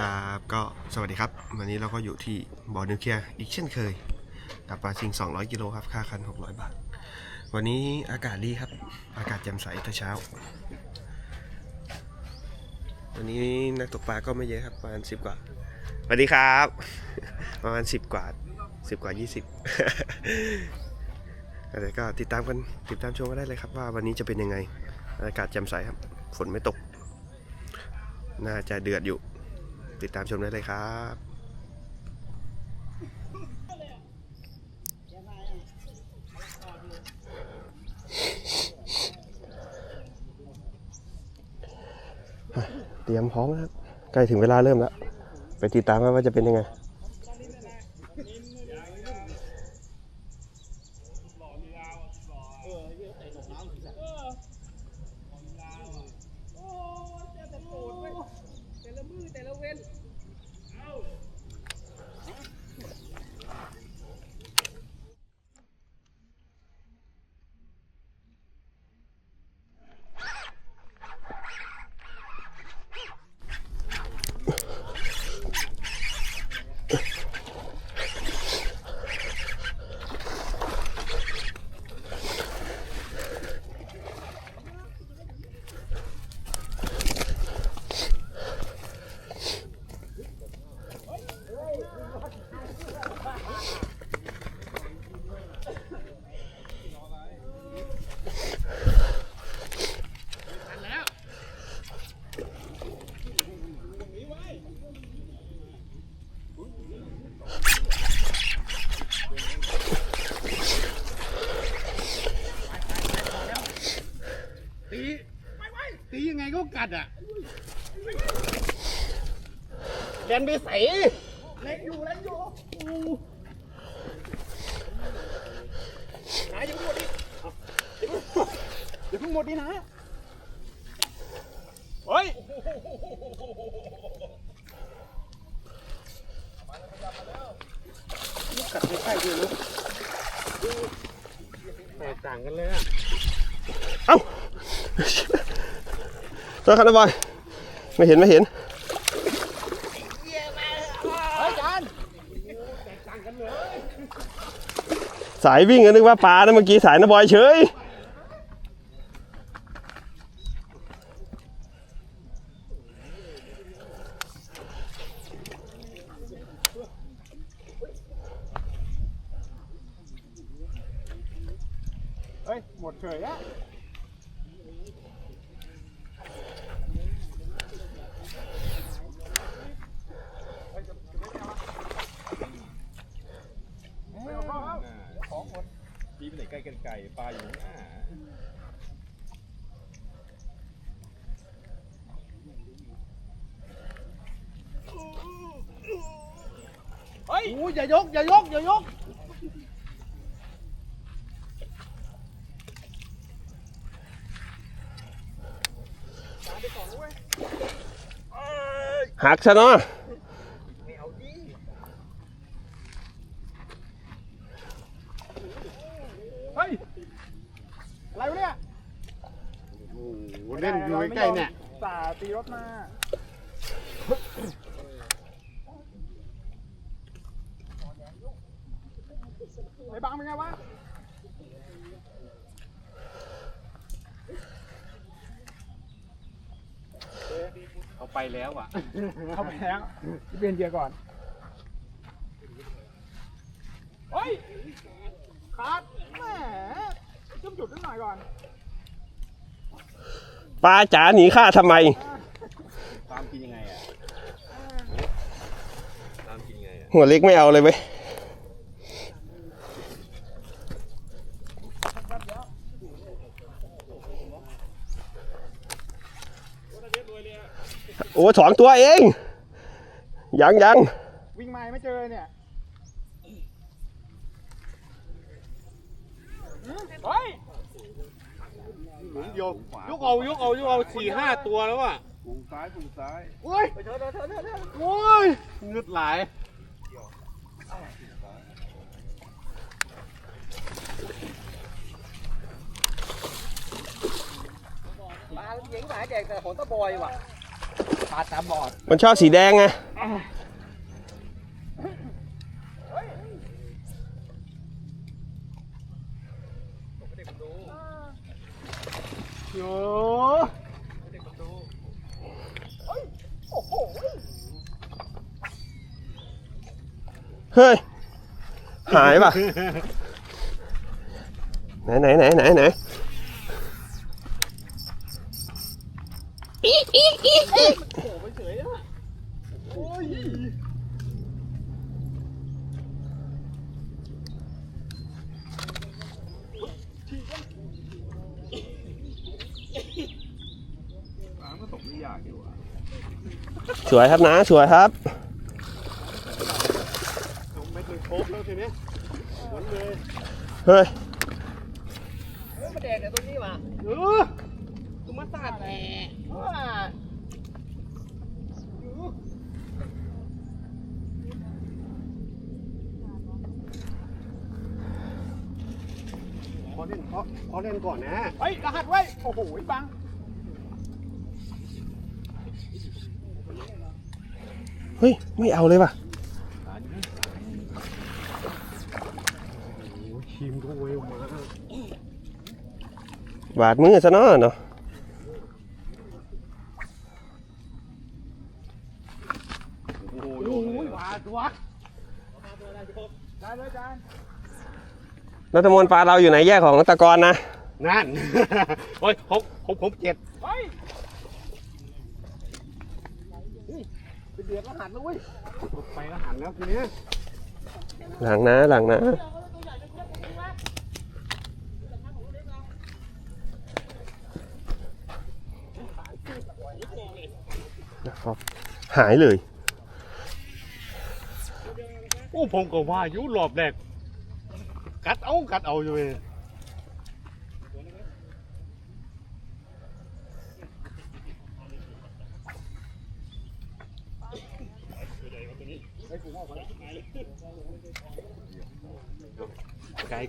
ครับก็สวัสดีครับ วันนี้เราก็อยู่ที่บ่อนิวเคลียร์อีกเช่นเคย กับปลาชิง 200 กิโลครับ ค่าคัน 600 บาท วันนี้อากาศดีครับ อากาศแจ่มใสแต่เช้า วันนี้นักตกปลาก็ไม่เยอะครับ ประมาณ 10 กว่าสวัสดีครับ ประมาณ 10 กว่า 10 กว่า 20อะไรก็ติดตามกันติดตามชมกันได้เลยครับว่าวันนี้จะเป็นยังไง อากาศแจ่มใสครับ ฝนไม่ตก น่าจะเดือดอยู่ ติดตามชมได้เลยครับเตรียมพร้อมแล้วครับใกล้ถึงเวลาเริ่มแล้ว ไปติดตามกันว่าจะเป็นยังไง ก็กัดอะแดนไปใส่เล็กอยู่เล็กอยู่หาอย่าเพิ่งหมดดิอย่าเพิ่งหมดดินะเฮ้ยกัดใกล้ๆด้วยลูกแตกต่างกันเลยอะเอ้า ตัวคันบอยไม่เห็นไม่เห็นสายวิ่งก็นึกว่าปลานะเมื่อกี้สายนะบอยเฉยเฮ้ยหมดเฉยอะของหมด ตีไปไหนไกลกันไก่ปลาอยู่ข้างหน้า เฮ้ยอู้อย่ายกอย่ายก อย่ายก หักซะเนาะ เฮ้ย อะไรวะเนี่ย โอ้โหเล่นอยู่ใกล้ๆเนี่ยสาตีรถมา ไอ้บังเป็นไงวะ เขาไปแล้วอะ เข้าไปแล้ว เปลี่ยนเกียร์ก่อนเฮ้ยขาดแหมจุ่มจุดนิดหน่อยก่อนปลาจ๋าหนีข้าทำไม ตามกินยังไงอะตามกินยังไงอะหัวเล็กไม่เอาเลยเว้ยโอ้สองตัวเอง ยังยังวิ่งไม้ไม่เจอเนี่ยเฮ้ยยกยกเอายกเอายกเอาสี่ห้าตัวแล้วอะปุ่งซ้ายปุ่งซ้ายโอ้ยโอ้ยงึดหลายปลาเลี้ยงหลายแดกแต่ขนตะบอยว่ะปลาตาบอด มันชอบสีแดงไงไอ้ โยเฮ้ย หายป่ะ ไหนไหนไหนไหนไหน ช่สวยครับนะสวยครับเเฮ้ย โอ้โหบังเฮ้ย ไม่เอาเลยป่ะโอ้ทีมก็ไวออกมาบาดมือซะเนาะเนาะโอ้โหโอ้ยหวาดวะได้เลยจานรัฐมนตรีปลาเราอยู่ไหนแยกของตะกอนนะ นั่น โอ้ยผมผมผมเจ็ดเฮ้ยเป็นเดือดรหัสแล้วเว้ยไปแล้วหันแล้วทีนี้หลังนะหลังนะนะครับหายเลย โอ้ผมก็ว่าอยู่รอบแรกกัดเอากัดเอาอยู่เลย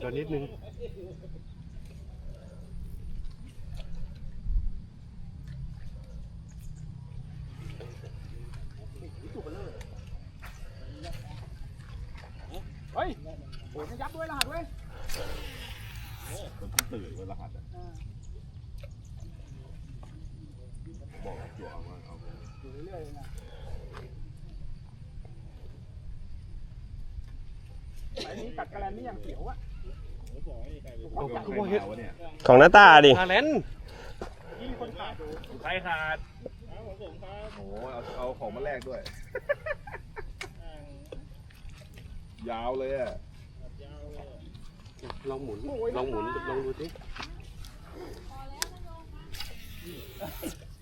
กลกว่านิดนึงเฮ้ยโอ้ยยับด้วยรหัสเว้ยตื่นเวลาหัดบอกจั่วมาเอาอยู่เรื่อยๆนะไอ้นี้กัดกระแลนนี่ยังเสียวอะ เอาคือว่าเฮ็ดของหน้าตาดิฮาเลนยี่คนขาดใครขาดโอ้โหเอาเอาของมาแลกด้วย ยาวเลยอะลองหมุนลองหมุนลองดูสิ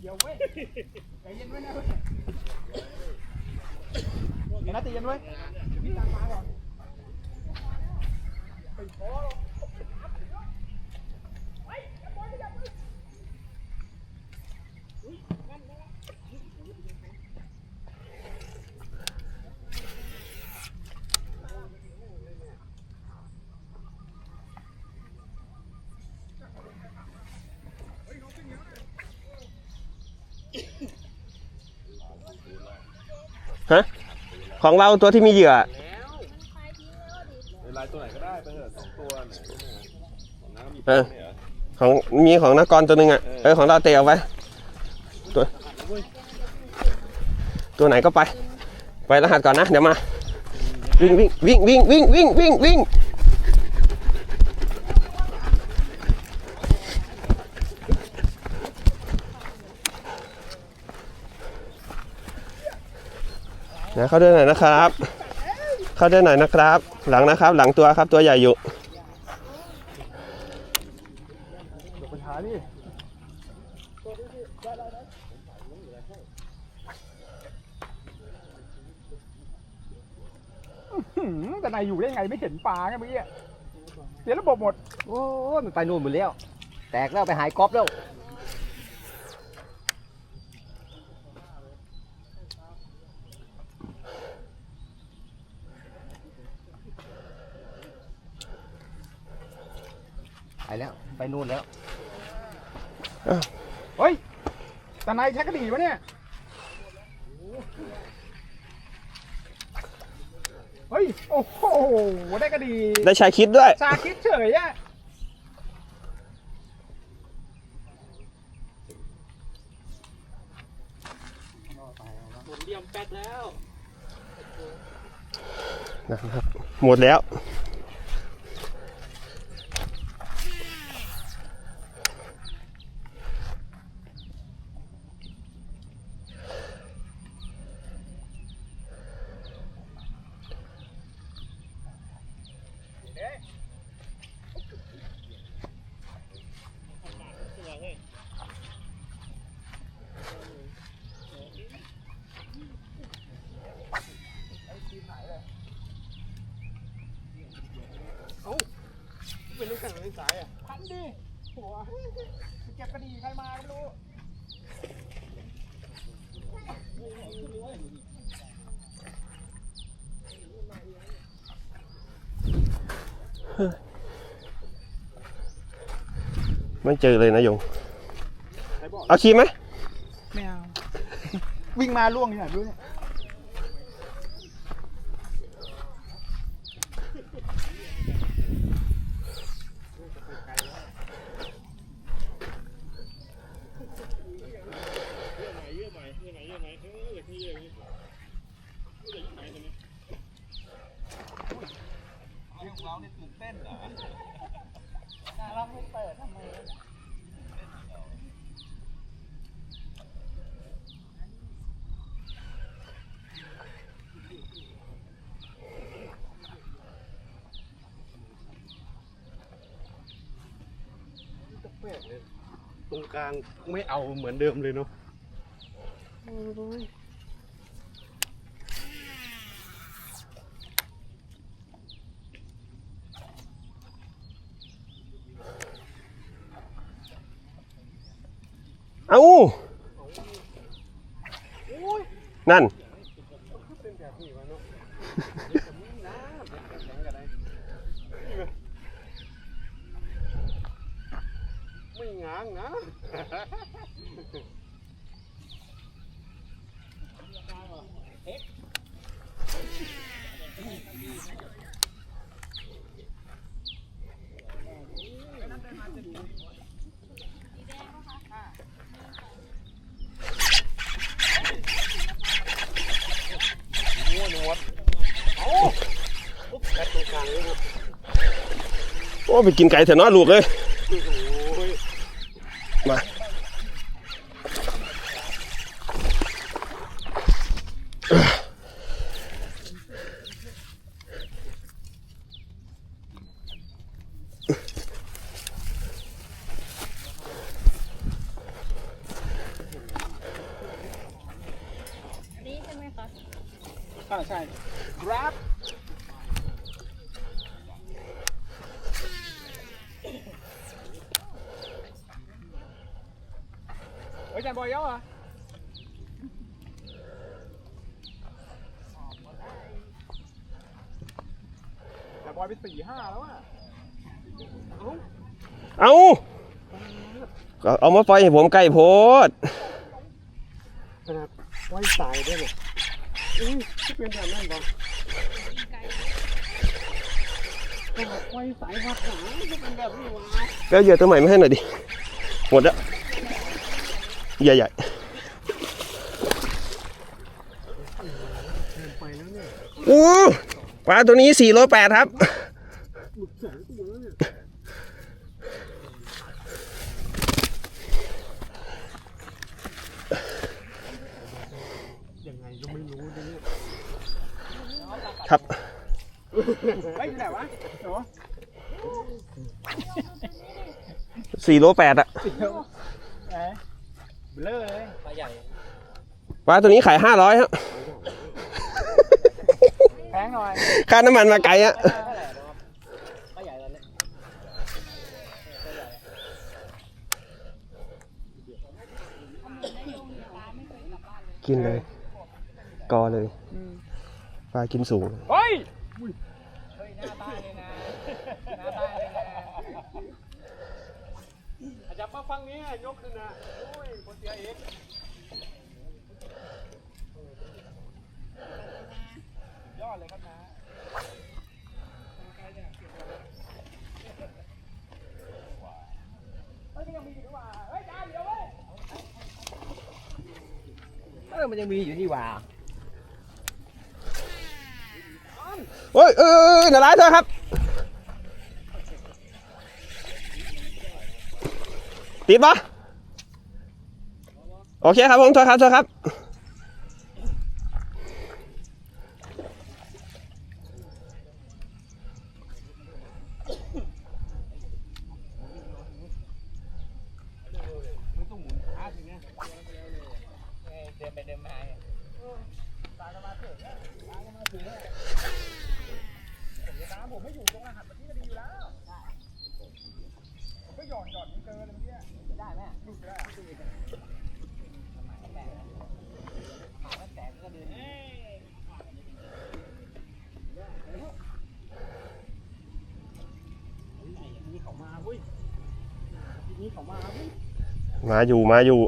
เดี๋ยวเว้ยใจเย็นไว้นะเว้ยเดี๋ยวนะใจเย็นไว้พี่ตามมาก่อนไปขอ ของเราตัวที่มีเหยื่อ เวลาตัวไหนก็ได้ไปเถอะสองตัวเนี่ยของน้ำมีเออเนี่ยเหรอของมีของนักกรตัวหนึ่งอะ เออของเราเตะเอาไว้ ตัว ตัวไหนก็ไป ไปรหัสก่อนนะ เดี๋ยวมา วิ่งวิ่งวิ่งวิ่งวิ่งวิ่งวิ่งวิ่ง นะเข้าด้วยหน่อยนะครับ เข้าด้วยหน่อยนะครับ หลังนะครับ หลังตัวครับตัวใหญ่อยู่ปัญหานี่อื้อหือแต่นายอยู่ได้ไงไม่เห็นปลาไงเมื่อกี้เสียระบบหมด โอ้มันไปนู่นหมดแล้ว แตกแล้วไปหายกอบแล้วไปแล้ว ไปนู่นแล้วเฮ้ยแต่นายใช้กระดี่ปะเนี่ย เฮ้ย โอ้โห ได้ก็ดีได้ชายคิดด้วย ชาคิดเฉยอะเดียมแป๊กแล้ว นะครับ หมดแล้ว เป็นลูกแข่งเล่นสายอะพันดิหัวเก็บกระดีใครมาไม่รู้ ไม่เจอเลยนะโยง เอาครีมไหมไม่เอา วิ่งมาล่วงที่ไหนไม่รู้เนี่ย ต รงกลางไม่เอาเหมือนเดิมเลยเนาะเอานั่น ไม่ง้างนะโอ้ไปกินไก่เถอะเนาะลูกเลยมานี่ใช่ไห มคะอ่าใช่ grab เฮ้ยจันบอยเยอะเหรอจันบอยไปสี่ห้าแล้วอะ เอาก็ เอามาไฟให้ผมไก่โพดขนาดไว้สายได้เลยอุ้ยที่เป็นแบบนั้นบอขนาดไว้สายวัดหนาจะเป็นแบบนี้วะก็เหยื่อตัวใหม่มาให้หน่อยดิ หมดแล้วใหญ่ใหญ่ไปแล้วเนี่ยๆอู้ปลาตัวนี้4โล8ครับ หลุดสองตัวแล้วเนี่ยยังไงก็ไม่รู้เนี่ย ครับ เฮ้ยอยู่ไหนวะโอ้4โลอะเดี๋ยวไหนเบลอเลยปลาตัวนี้ขาย500ครับแพงหน่อยค่าน้ำมันมาไกลอะกินเลย กอเลยปลากินสูง เฮ้ย ยกขึ้นนะโอ้ยคนเสียเองยอดเลยครับนะเฮ้ยังมีอยู่ว่าเฮ้ยจ้าเดียวเว้ยเออมันยังมีอยู่นี่ว่าเฮ้ยเออเออดี๋ยวร้าเธอครับ ติดปะโอเคครับผมโทษครับโทษครับ เดินไปเดินมา มาอยู่มาอยู่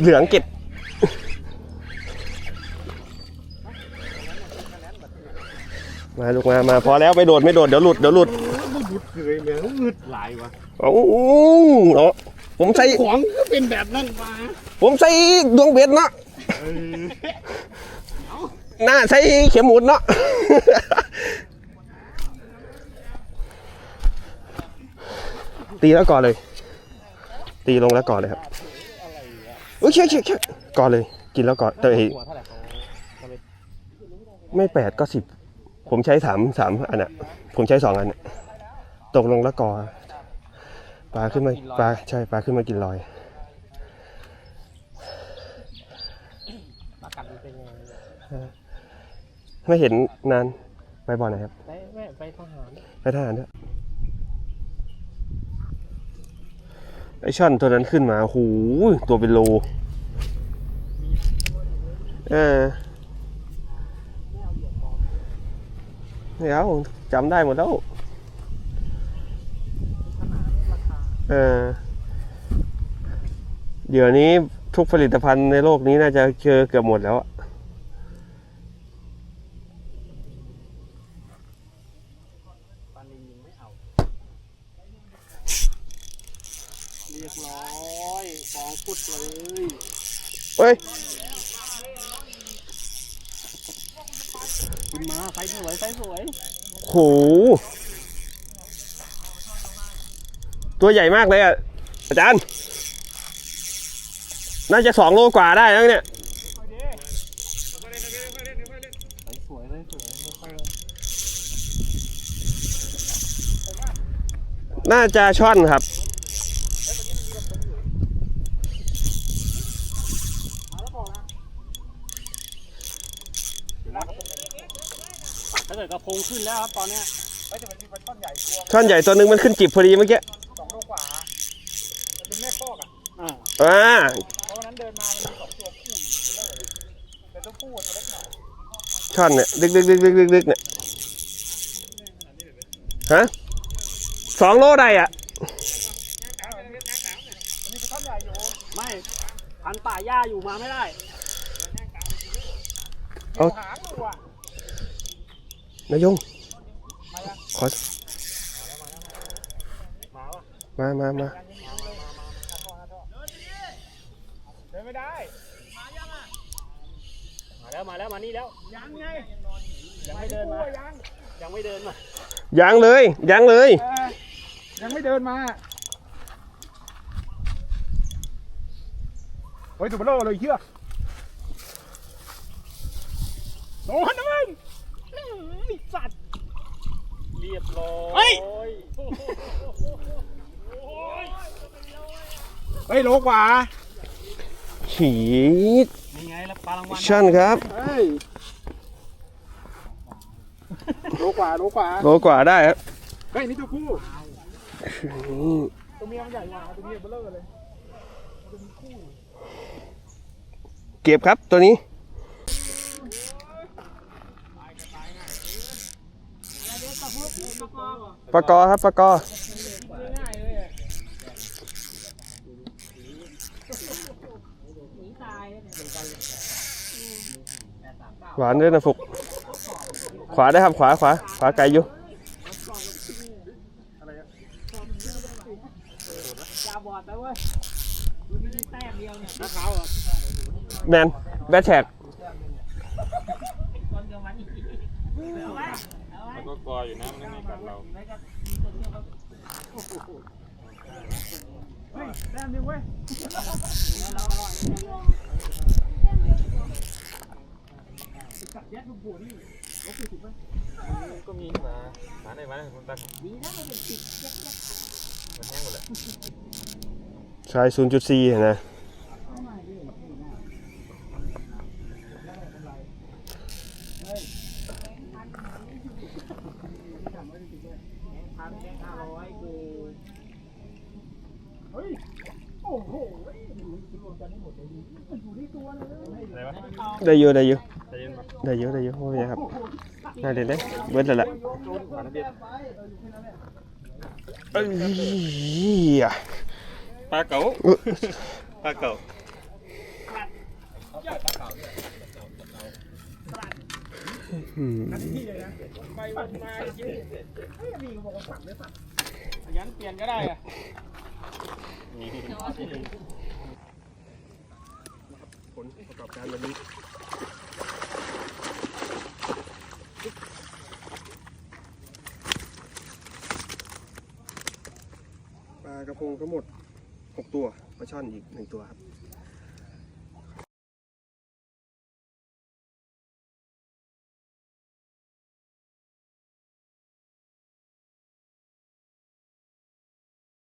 เหลืองเก็บ ลูกมามาพอแล้วไม่โดดไม่โดดเดี๋ยวหลุดเดี๋ยวหลุดมันดุดเกยแม่งงึดหลายวะโอ้โหเนาะผมใส่ของก็เป็นแบบนั้นมาผมใส่ดวงเบ็ดเนาะเออหน้าใส่เข็มหมุดเนาะตีแล้วก่อนเลย ตีลงแล้วก่อนเลยครับอุ้ยเชี่ยเชี่ยเชี่ยก่อนเลย กินแล้วก่อนแต่เอ้ยหัวเท่าไหร่เขาไม่แปดก็สิบ ผมใช้สามสามอันน่ะ ผมใช้สองอันน่ะตกลงแล้วก่อปลาขึ้นมาปลาใช่ปลาขึ้นมากินลอยปากกัดมันเป็นยังไงไม่เห็นนานไปบ่อไหนครับไปแม่ไปทหารไปทหารด้วยไอช่อนตัวนั้นขึ้นมาหูยตัวเป็นโลเออ ไม่เอาจำได้หมดแล้วเออเดี๋ยวนี้ทุกผลิตภัณฑ์ในโลกนี้น่าจะเจอเกือบหมดแล้วอะ เรียบร้อยฟองพุดเลย เฮ้ย ขึ้น มาไฟสวยไฟสวยโห ตัวใหญ่มากเลยอะ อาจารย์ น่าจะสองโลกว่าได้แล้วเนี่ยสวยเลยสวยน่าจะช่อนครับ ๆถ้าเกิด กระพงขึ้นแล้วครับตอนเนี้ยช่อนใหญ่ตัวหนึ่งมันขึ้นจิบพอดีเมื่อกี้อ่าอ่าช่อนเนี่ยดึกดึกดึกดึกดึกดึกเนี่ยฮะสองโลได้อะไม่พันป่าหญ้าอยู่มาไม่ได้นายยง ขอมามามาเดินไม่ได้ มาแล้วมาแล้วมานี่แล้ว ยังไง ยังไม่เดินมา ยังไม่เดินมา ยังเลย ยังเลย ยังไม่เดินมาเฮ้ยตัวเบลอเลยเชือกโดนนะมึงไอ้สัตว์ เรียบร้อยเฮ้ย เฮ้ยโลกว่าฉีดนี่ไงแล้วปลารางวัลชั่นครับ เฮ้ยโลกว่าโลกว่าโลกว่าได้ครับเฮ้ยนี่ตัวผู้ตัวเมียมันใหญ่กว่าตัวเมียเบลอเลย เก็บครับตัวนี้ ปากอครับปากอหวานด้วยนะฟุก ขวาได้ครับขวาขวาขวาไกลอยู่แมนแบทแท็ก คนเดียวมันอีกเอาไว้เอาไว้ มันก็ก ออยู่นะมันไม่กัดเราเฮ้ยแต้มเดียวเว้ยก็มีหมาหมาในบ้านคนตั้งดีนะมันเป็นติดมันแห้งหมดเลยชาย0.4นะ พันแค่ห้าร้อยกู อะไรวะ ได้เยอะได้เยอะใจเย็นปะได้เยอะได้เยอะโอ้ยครับน่าเด็ดเลยเบิดแล้วล่ะหมาทะเบียนเอ้ยอะปลาเก๋าปลาเก๋าอืมไปวันมาจริงเฮ้ยมีบอกว่าฝังไม่ฝังยันเปลี่ยนก็ได้อะผลประกอบการวันนี้ากระพงทั้งหมด 6 ตัวปลาช่อนอีก 1 ตัวครับ